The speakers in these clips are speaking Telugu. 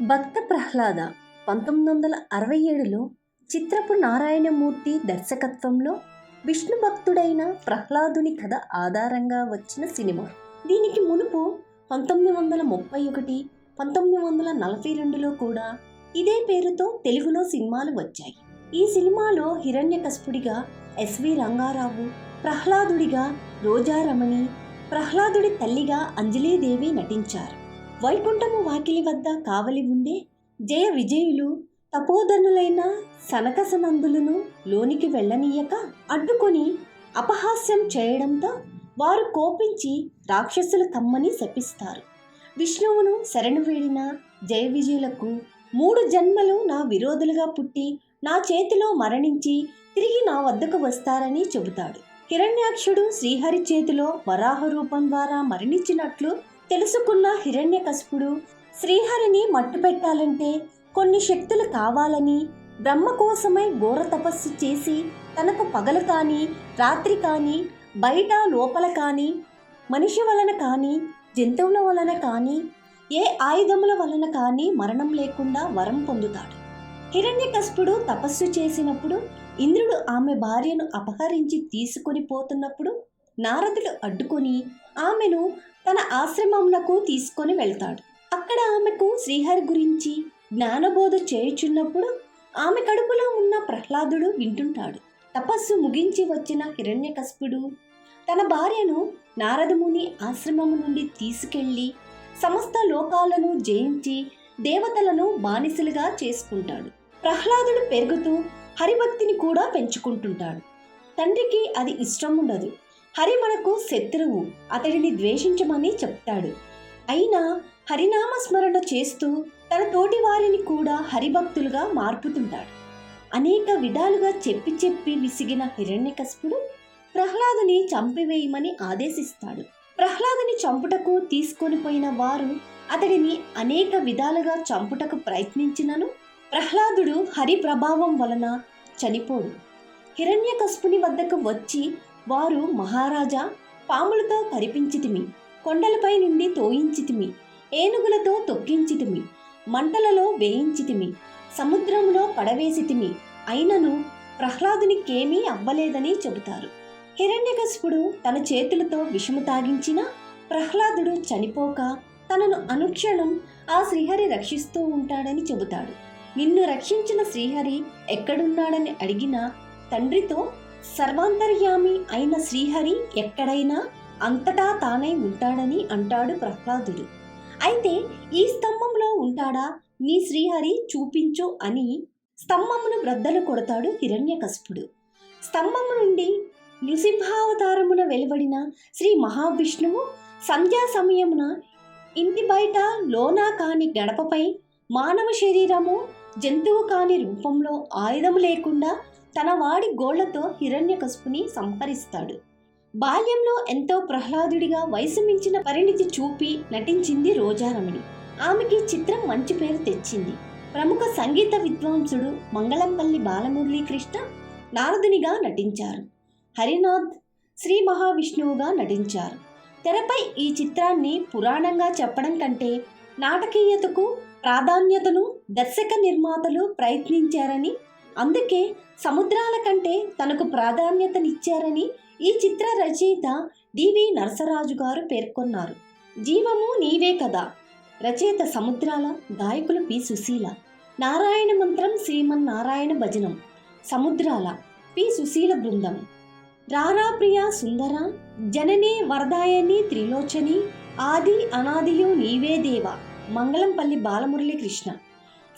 భక్త ప్రహ్లాద పంతొమ్మిది వందల అరవై ఏడులో చిత్రపు నారాయణమూర్తి దర్శకత్వంలో విష్ణు భక్తుడైన ప్రహ్లాదుని కథ ఆధారంగా వచ్చిన సినిమా. దీనికి మునుపు పంతొమ్మిది వందల ముప్పై ఒకటి పంతొమ్మిది వందల నలభై రెండులో కూడా ఇదే పేరుతో తెలుగులో సినిమాలు వచ్చాయి. ఈ సినిమాలో హిరణ్యకస్పుడిగా ఎస్వి రంగారావు ప్రహ్లాదుడిగా రోజారమణి ప్రహ్లాదుడి తల్లిగా అంజలీదేవి నటించారు. వైకుంఠము వాకిలి వద్ద కావలి ఉండే జయ విజయులు తపోధనులైన సనకసనందులను లోనికి వెళ్ళనీయక అడ్డుకొని అపహాస్యం చేయడంతో వారు కోపించి రాక్షసులు కమ్మని శపిస్తారు. విష్ణువును శరణు వేడిన జయ విజయులకు మూడు జన్మలు నా విరోధులుగా పుట్టి నా చేతిలో మరణించి తిరిగి నా వద్దకు వస్తారని చెబుతాడు. హిరణ్యాక్షుడు శ్రీహరి చేతిలో వరాహ రూపం ద్వారా మరణించినట్లు తెలుసుకున్న హిరణ్యకశిపుడు శ్రీహరిని మట్టుపెట్టాలంటే కొన్ని శక్తులు కావాలని బ్రహ్మ కోసమై ఘోర తపస్సు చేసి తనకు పగలు కానీ రాత్రి కానీ బయట లోపల కానీ మనిషి వలన కానీ జంతువుల వలన కానీ ఏ ఆయుధముల వలన కానీ మరణం లేకుండా వరం పొందుతాడు. హిరణ్యకశిపుడు తపస్సు చేసినప్పుడు ఇంద్రుడు ఆమె భార్యను అపహరించి తీసుకొని పోతున్నప్పుడు నారదుడు అడ్డుకొని ఆమెను తన ఆశ్రమమునకు తీసుకొని వెళ్తాడు. అక్కడ ఆమెకు శ్రీహరి గురించి జ్ఞానబోధ చేయుచున్నప్పుడు ఆమె కడుపులో ఉన్న ప్రహ్లాదుడు వింటుంటాడు. తపస్సు ముగించి వచ్చిన హిరణ్యకశిపుడు తన భార్యను నారదముని ఆశ్రమము నుండి తీసుకెళ్ళి సమస్త లోకాలను జయించి దేవతలను బానిసలుగా చేసుకుంటాడు. ప్రహ్లాదుడు పెరుగుతూ హరిభక్తిని కూడా పెంచుకుంటుంటాడు. తండ్రికి అది ఇష్టం ఉండదు హరి మనకు శత్రువు. అతడిని ద్వేషించమని చెప్తాడు. అయినా హరినామ స్మరణ చేస్తూ తన తోటి వారిని కూడా హరిభక్తులుగా మార్పుతుంటాడు. అనేక విధాలుగా చెప్పి చెప్పి విసిగిన హిరణ్యకస్పుడు ప్రహ్లాదుని చంపివేయమని ఆదేశిస్తాడు. ప్రహ్లాదుని చంపుటకు తీసుకొని పోయిన వారు అతడిని అనేక విధాలుగా చంపుటకు ప్రయత్నించినను ప్రహ్లాదుడు హరి ప్రభావం వలన చనిపోడు. హిరణ్యకస్పుని వద్దకు వచ్చి వారు మహారాజా పాములతో కరిపించితిమి కొండలపై నుండి తోయించితిమి ఏనుగులతో తొక్కించితిమి మంటలలో వేయించితిమి సముద్రంలో పడవేసితిమి అయినను ప్రహ్లాదునికేమీ అవ్వలేదని చెబుతారు. హిరణ్యకశిపుడు తన చేతులతో విషము తాగించినా ప్రహ్లాదుడు చనిపోక తనను అనుక్షణం ఆ శ్రీహరి రక్షిస్తూ ఉంటాడని చెబుతాడు. నిన్ను రక్షించిన శ్రీహరి ఎక్కడున్నాడని అడిగినా తండ్రితో సర్వాంతర్యామి అయిన శ్రీహరి ఎక్కడైనా అంతటా తానై ఉంటాడని అంటాడు ప్రహ్లాదుడు. అయితే ఈ స్తంభంలో ఉంటాడా? నీ శ్రీహరి చూపించు అని స్తంభమును బ్రద్దలు కొడతాడు హిరణ్యకశపుడు. స్తంభము నుండి నృసింహావతారమున వెలువడిన శ్రీ మహావిష్ణువు సంధ్యా సమయమున ఇంటి బయట లోనా కాని గడపపై మానవ శరీరము జంతువు కాని రూపంలో ఆయుధము లేకుండా తన వాడి గోళ్ళతో హిరణ్యకశిపుని సంహరిస్తాడు. బాల్యంలో ఎంతో ప్రహ్లాదుడిగా వయసు మించిన పరిణితి చూపి నటించింది రోజారమణి. ఆమెకి చిత్రం మంచి పేరు తెచ్చింది. ప్రముఖ సంగీత విద్వాంసుడు మంగళంపల్లి బాలమురళీకృష్ణ నారదునిగా నటించారు. హరినాథ్ శ్రీ మహావిష్ణువుగా నటించారు. తెరపై ఈ చిత్రాన్ని పురాణంగా చెప్పడం కంటే నాటకీయతకు ప్రాధాన్యతను దర్శక నిర్మాతలు ప్రయత్నించారని అందుకే సముద్రాల కంటే తనకు ప్రాధాన్యతనిచ్చారని ఈ చిత్ర రచయిత డివి నరసరాజు గారు పేర్కొన్నారు. జీవము నీవే కదా. రచయిత సముద్రాల గాయకులు పి. సుశీల. నారాయణ మంత్రం శ్రీమన్నారాయణ భజనం. సముద్రాల పి. సుశీల బృందం. రారా ప్రియ సుందర జననే వరదాయని త్రిలోచని ఆది అనాదియు నీవే దేవ. మంగళంపల్లి బాలమురళి కృష్ణ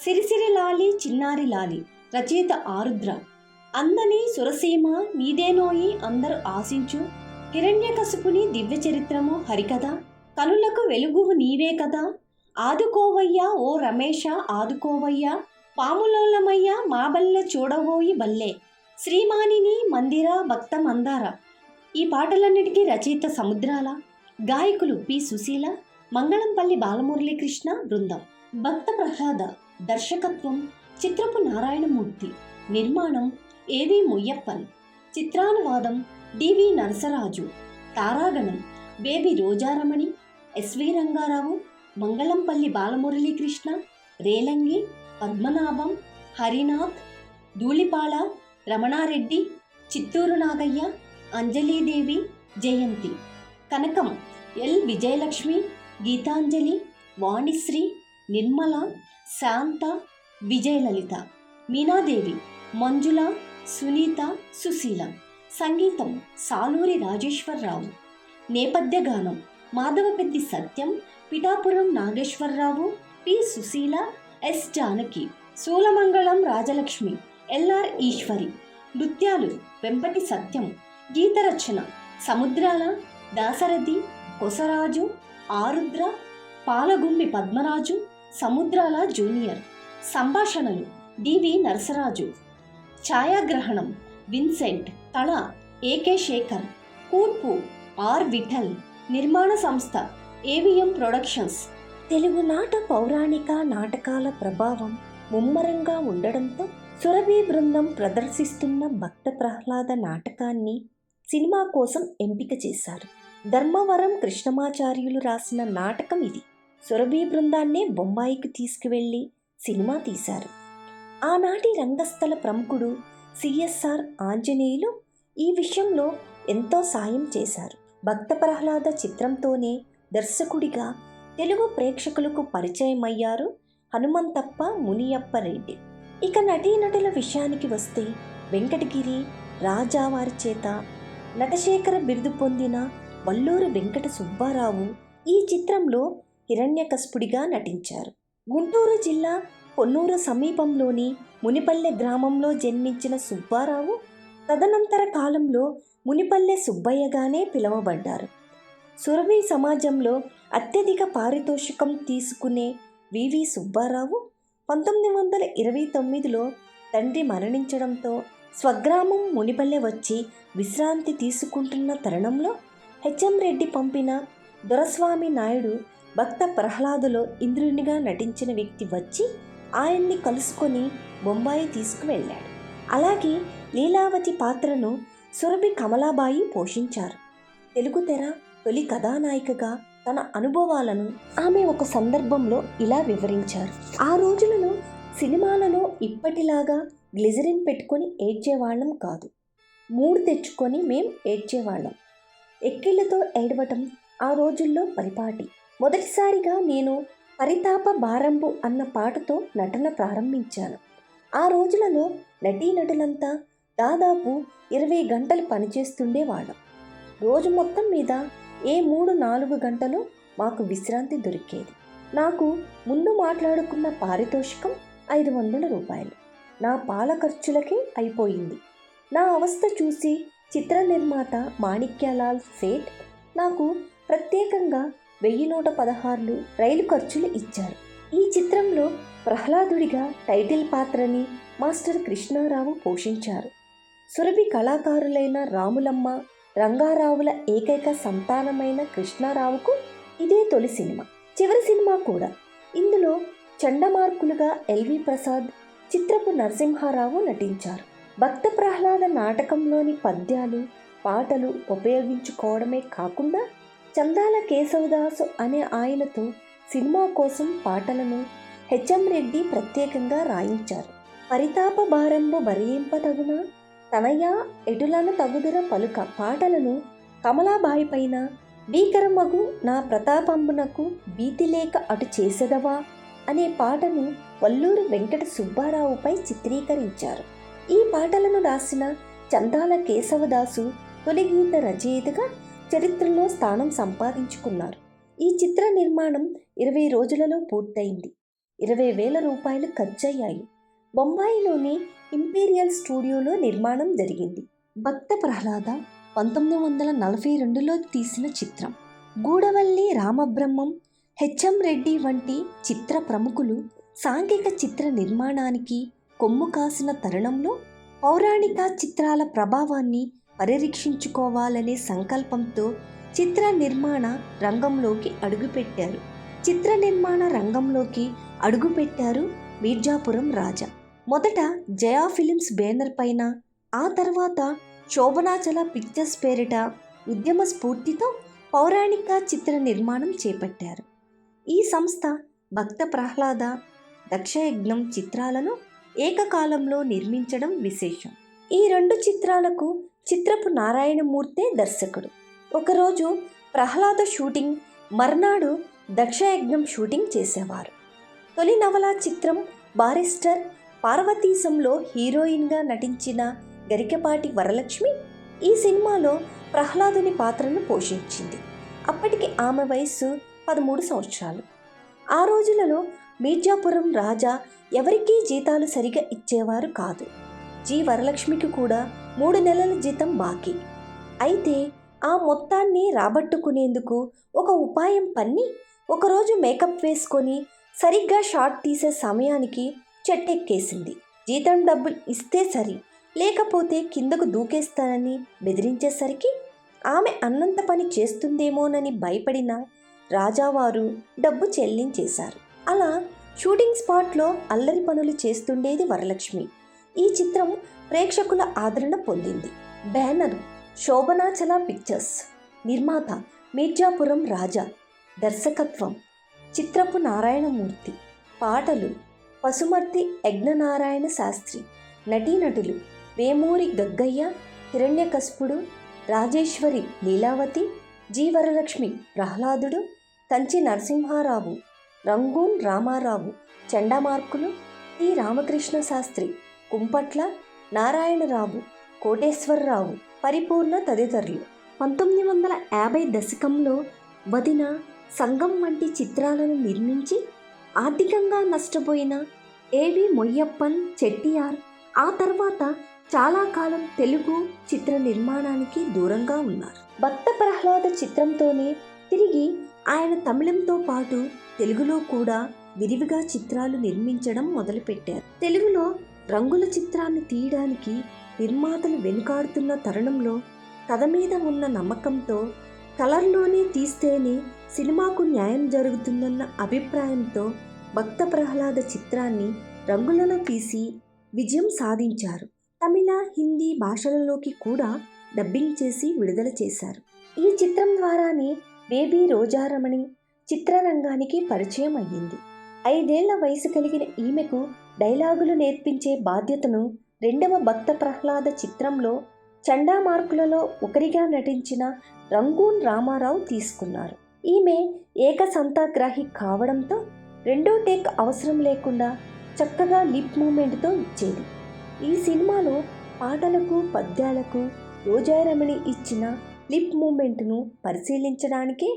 సిరిసిరి లాలి చిన్నారి లాలి. రచయిత ఆరుద్ర అందని సురసీమ నీదేనోయి అందరూ ఆశించు. హిరణ్యకశుపుని దివ్య చరిత్రము హరికథ కనులకు వెలుగువు నీవే కదా. ఆదుకోవయ్యా ఓ రమేష ఆదుకోవయ్యా పాములోలమయ్యా మా బల్లె చూడబోయి బల్లే. శ్రీమానిని మందిర భక్త మందార. ఈ పాటలన్నిటికీ రచయిత సముద్రాల గాయకులు పి. సుశీల మంగళంపల్లి బాలమురళీకృష్ణ బృందం. భక్త ప్రహ్లాద దర్శకత్వం చిత్రపు నారాయణమూర్తి. నిర్మాణం ఏవి ముయ్యప్పన్. చిత్రానువాదం డివి Narasaraju. తారాగణం baby Rojaramani SV Rangarao Mangalampalli Balamuralikrishna Relangi Padmanabham Harinath Dhulipala Ramanareddy Chittoor Nagayya Anjalidevi Jayanthi. Kanakam L Vijayalakshmi Geetanjali Vanisri Nirmala Shanta Vijayalalitha Meenadevi Manjula Sunitha Susheela సంగీతం సాలూరి రాజేశ్వరరావు నేపథ్య గానం Madhavapeddi Satyam Pithapuram Nageswararao P Susheela S Janaki Soolamangalam Rajalakshmi LR Eswari నృత్యాలు వెంపటి సత్యం గీతరచన సముద్రాల దాసరథి కొసరాజు ఆరుద్ర పాలగుమ్మి పద్మరాజు సముద్రాల జూనియర్. సంభాషణలు. డివి నరసరాజు. ఛాయాగ్రహణం. విన్సెంట్. కళ ఏకే శేఖర్. కూర్పు. ఆర్ విఠల్. నిర్మాణ సంస్థ. AVM productions. తెలుగునాట పౌరాణిక నాటకాల ప్రభావం ముమ్మరంగా ఉండడంతో సురభి బృందం ప్రదర్శిస్తున్న భక్త ప్రహ్లాద నాటకాన్ని సినిమా కోసం ఎంపిక చేశారు. ధర్మవరం కృష్ణమాచార్యులు రాసిన నాటకం ఇది. సురభి బృందాన్నే బొంబాయికి తీసుకువెళ్ళి సినిమా తీశారు. ఆనాటి రంగస్థల ప్రముఖుడు సిఎస్ఆర్ ఆంజనేయులు ఈ విషయంలో ఎంతో సాయం చేశారు. భక్త ప్రహ్లాద చిత్రంతోనే దర్శకుడిగా తెలుగు ప్రేక్షకులకు పరిచయమయ్యారు హనుమంతప్ప మునియప్ప రెడ్డి. ఇక నటీనటుల విషయానికి వస్తే వెంకటగిరి రాజావారి చేత నటశేఖర బిరుదు పొందిన వల్లూరు వెంకట సుబ్బారావు ఈ చిత్రంలో హిరణ్యకస్పుడిగా నటించారు. గుంటూరు జిల్లా పొన్నూరు సమీపంలోని మునిపల్లె గ్రామంలో జన్మించిన సుబ్బారావు తదనంతర కాలంలో మునిపల్లె సుబ్బయ్యగానే పిలువబడ్డారు. సురభి సమాజంలో అత్యధిక పారితోషికం తీసుకునే వివి సుబ్బారావు పంతొమ్మిది వందల ఇరవై తొమ్మిదిలో తండ్రి మరణించడంతో స్వగ్రామం మునిపల్లె వచ్చి విశ్రాంతి తీసుకుంటున్న తరుణంలో హెచ్ఎం రెడ్డి పంపిన దొరస్వామి నాయుడు భక్త ప్రహ్లాదులో ఇంద్రునిగా నటించిన వ్యక్తి వచ్చి ఆయన్ని కలుసుకొని బొంబాయి తీసుకువెళ్ళాడు. అలాగే లీలావతి పాత్రను సురభి కమలాబాయి పోషించారు. తెలుగు తెర తొలి కథానాయికగా తన అనుభవాలను ఆమె ఒక సందర్భంలో ఇలా వివరించారు. ఆ రోజులలో సినిమాలలో ఇప్పటిలాగా గ్లిజరిన్ పెట్టుకొని ఏడ్చేవాళ్ళం కాదు. మూడు తెచ్చుకొని మేం ఏడ్చేవాళ్ళం. ఎక్కిళ్ళతో ఏడవటం ఆ రోజుల్లో పరిపాటి. మొదటిసారిగా నేను పరితాప బారంబు అన్న పాటతో నటన ప్రారంభించాను. ఆ రోజులలో నటీనటులంతా దాదాపు ఇరవై గంటలు పనిచేస్తుండేవాళ్ళం. రోజు మొత్తం మీద ఏ మూడు నాలుగు గంటలు మాకు విశ్రాంతి దొరికేది. నాకు ముందు మాట్లాడుకున్న పారితోషికం ఐదు వందల రూపాయలు. నా పాల ఖర్చులకే అయిపోయింది. నా అవస్థ చూసి చిత్ర నిర్మాత మాణిక్యలాల్ సేట్ నాకు ప్రత్యేకంగా వెయ్యి నూట పదహారులు రైలు ఖర్చులు ఇచ్చారు. ఈ చిత్రంలో ప్రహ్లాదుడిగా టైటిల్ పాత్రని మాస్టర్ కృష్ణారావు పోషించారు. సురభి కళాకారులైన రాములమ్మ రంగారావుల ఏకైక సంతానమైన కృష్ణారావుకు ఇదే తొలి సినిమా. చివరి సినిమా కూడా. ఇందులో చండమార్కులుగా ఎల్వి ప్రసాద్ చిత్రపు నరసింహారావు నటించారు. భక్త ప్రహ్లాద నాటకంలోని పద్యాలు పాటలు ఉపయోగించుకోవడమే కాకుండా చందాల కేశవదాసు అనే ఆయనతో సినిమా కోసం పాటలను హెచ్ఎం రెడ్డి ప్రత్యేకంగా రాయించారు. పరితాప భారంబు భరింప తగున తనయ ఎటులను తగుదుర పలుక పాటలను కమలాబాయి పైన భీకరమగు నా ప్రతాపంబునకు భీతి లేక అటు చేసెదవా అనే పాటను వల్లూరు వెంకట సుబ్బారావుపై చిత్రీకరించారు. ఈ పాటలను రాసిన చందాల కేశవదాసు తొలి గీత రచయితగా చరిత్రలో స్థానం సంపాదించుకున్నారు. ఈ చిత్ర నిర్మాణం ఇరవై రోజులలో పూర్తయింది. ఇరవై వేల రూపాయలు ఖర్చయ్యాయి. బొంబాయిలోని ఇంపీరియల్ స్టూడియోలో నిర్మాణం జరిగింది. భక్త ప్రహ్లాద పంతొమ్మిది వందల నలభై రెండులో తీసిన చిత్రం. గూడవల్లి రామబ్రహ్మం హెచ్ఎం రెడ్డి వంటి చిత్ర ప్రముఖులు సాంఘిక చిత్ర నిర్మాణానికి కొమ్ము కాసిన తరుణంలో పౌరాణిక చిత్రాల ప్రభావాన్ని పరిరక్షించుకోవాలనే సంకల్పంతో చిత్ర నిర్మాణ రంగంలోకి అడుగుపెట్టారు. చిత్ర నిర్మాణ రంగంలోకి అడుగుపెట్టారు మీర్జాపురం రాజా. మొదట జయా ఫిలిమ్స్ బ్యానర్ పైన ఆ తర్వాత శోభనాచల పిక్చర్స్ పేరిట ఉద్యమ స్ఫూర్తితో పౌరాణిక చిత్ర నిర్మాణం చేపట్టారు. ఈ సంస్థ భక్త ప్రహ్లాద దక్షయజ్ఞం చిత్రాలను ఏకకాలంలో నిర్మించడం విశేషం. ఈ రెండు చిత్రాలకు చిత్రపు నారాయణమూర్తే దర్శకుడు. ఒకరోజు ప్రహ్లాద షూటింగ్ మర్నాడు దక్షయజ్ఞం షూటింగ్ చేసేవారు. తొలి నవల చిత్రం బారిస్టర్ పార్వతీశంలో హీరోయిన్గా నటించిన గరికపాటి వరలక్ష్మి ఈ సినిమాలో ప్రహ్లాదుని పాత్రను పోషించింది. అప్పటికి ఆమె వయస్సు పదమూడు సంవత్సరాలు. ఆ రోజులలో మీర్జాపురం రాజా ఎవరికీ జీతాలు సరిగా ఇచ్చేవారు కాదు. జి వరలక్ష్మికి కూడా మూడు నెలల జీతం బాకీ. అయితే ఆ మొత్తాన్ని రాబట్టుకునేందుకు ఒక ఉపాయం పన్ని ఒకరోజు మేకప్ వేసుకొని సరిగ్గా షాట్ తీసే సమయానికి చెట్టెక్కేసింది. జీతం డబ్బులు ఇస్తే సరి లేకపోతే కిందకు దూకేస్తానని బెదిరించేసరికి ఆమె అన్నంత పని చేస్తుందేమోనని భయపడిన రాజావారు డబ్బు చెల్లించేశారు. అలా షూటింగ్ స్పాట్లో అల్లరి పనులు చేస్తుండేది వరలక్ష్మి. ఈ చిత్రం ప్రేక్షకుల ఆదరణ పొందింది. Banner Sobhanachala pictures. నిర్మాత మీర్జాపురం రాజా. దర్శకత్వం చిత్రపు నారాయణమూర్తి. పాటలు పసుమర్తి యజ్ఞనారాయణ శాస్త్రి. నటీనటులు వేమూరి గగ్గయ్య హిరణ్యకస్పుడు రాజేశ్వరి లీలావతి జీవరలక్ష్మి ప్రహ్లాదుడు కంచి నరసింహారావు రంగూన్ రామారావు చండమార్కులు టి రామకృష్ణ శాస్త్రి. కుంపట్ల నారాయణరావు కోటేశ్వరరావు పరిపూర్ణ తదితరులు. పంతొమ్మిది వందల యాభై దశకంలో వదిన సంఘం వంటి చిత్రాలను నిర్మించి ఆర్థికంగా నష్టపోయిన ఏవి మొయ్యప్పన్ చెట్టియార్ ఆ తర్వాత చాలా కాలం తెలుగు చిత్ర నిర్మాణానికి దూరంగా ఉన్నారు. భక్త ప్రహ్లాద చిత్రంతోనే తిరిగి ఆయన తమిళంతో పాటు తెలుగులో కూడా విరివిగా చిత్రాలు నిర్మించడం మొదలుపెట్టారు. తెలుగులో రంగుల చిత్రాన్ని తీయడానికి నిర్మాతలు వెనుకాడుతున్న తరుణంలో కథ మీద ఉన్న నమ్మకంతో కలర్లోనే తీస్తేనే సినిమాకు న్యాయం జరుగుతుందన్న అభిప్రాయంతో భక్త ప్రహ్లాద చిత్రాన్ని రంగులలో తీసి విజయం సాధించారు. తమిళ హిందీ భాషలలోకి కూడా డబ్బింగ్ చేసి విడుదల చేశారు. ఈ చిత్రం ద్వారానే బేబీ రోజారమణి చిత్రరంగానికి పరిచయం అయ్యింది. ఐదేళ్ళ వయసు కలిగిన ఈమెకు డైలాగులు నేర్పించే బాధ్యతను రెండవ భక్త ప్రహ్లాద చిత్రంలో చండామార్కులలో ఒకరిగా నటించిన రంగూన్ రామారావు తీసుకున్నారు. ఈమె ఏకసంతాగ్రాహి కావడంతో రెండో టేక్ అవసరం లేకుండా చక్కగా లిప్ మూమెంట్తో ఇచ్చేది. ఈ సినిమాలో పాటలకు పద్యాలకు రోజారమణి ఇచ్చిన లిప్ మూమెంట్ను పరిశీలించడానికే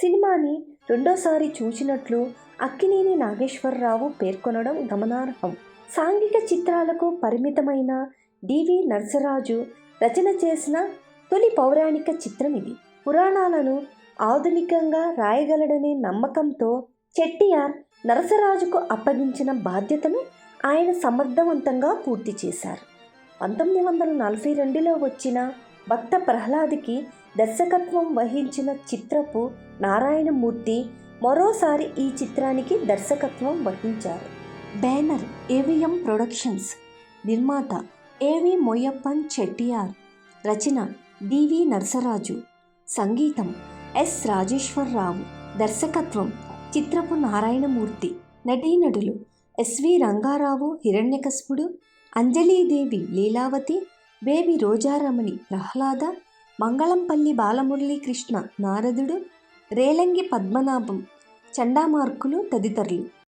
సినిమాని రెండోసారి చూచినట్లు అక్కినేని నాగేశ్వరరావు పేర్కొనడం గమనార్హం. సాంఘిక చిత్రాలకు పరిమితమైన డివి నరసరాజు రచన చేసిన తొలి పౌరాణిక చిత్రం ఇది. పురాణాలను ఆధునికంగా రాయగలడనే నమ్మకంతో చెట్టియార్ నరసరాజుకు అప్పగించిన బాధ్యతను ఆయన సమర్థవంతంగా పూర్తి చేశారు. పంతొమ్మిది వందల నలభై రెండులో వచ్చిన భక్త ప్రహ్లాద్కి దర్శకత్వం వహించిన చిత్రపు నారాయణమూర్తి మరోసారి ఈ చిత్రానికి దర్శకత్వం వహించారు. Banner AVM productions. నిర్మాత ఏవి మొయ్యప్పన్ చెట్టియార్. రచన డివి నరసరాజు. సంగీతం ఎస్ రాజేశ్వరరావు. దర్శకత్వం చిత్రపు నారాయణమూర్తి. నటీనటులు ఎస్వి రంగారావు హిరణ్యకస్పుడు అంజలీదేవి లీలావతి బేబీ రోజారమణి ప్రహ్లాద మంగళంపల్లి బాలమురళీకృష్ణ నారదుడు రేలంగి పద్మనాభం చండామార్కులు తదితరులు.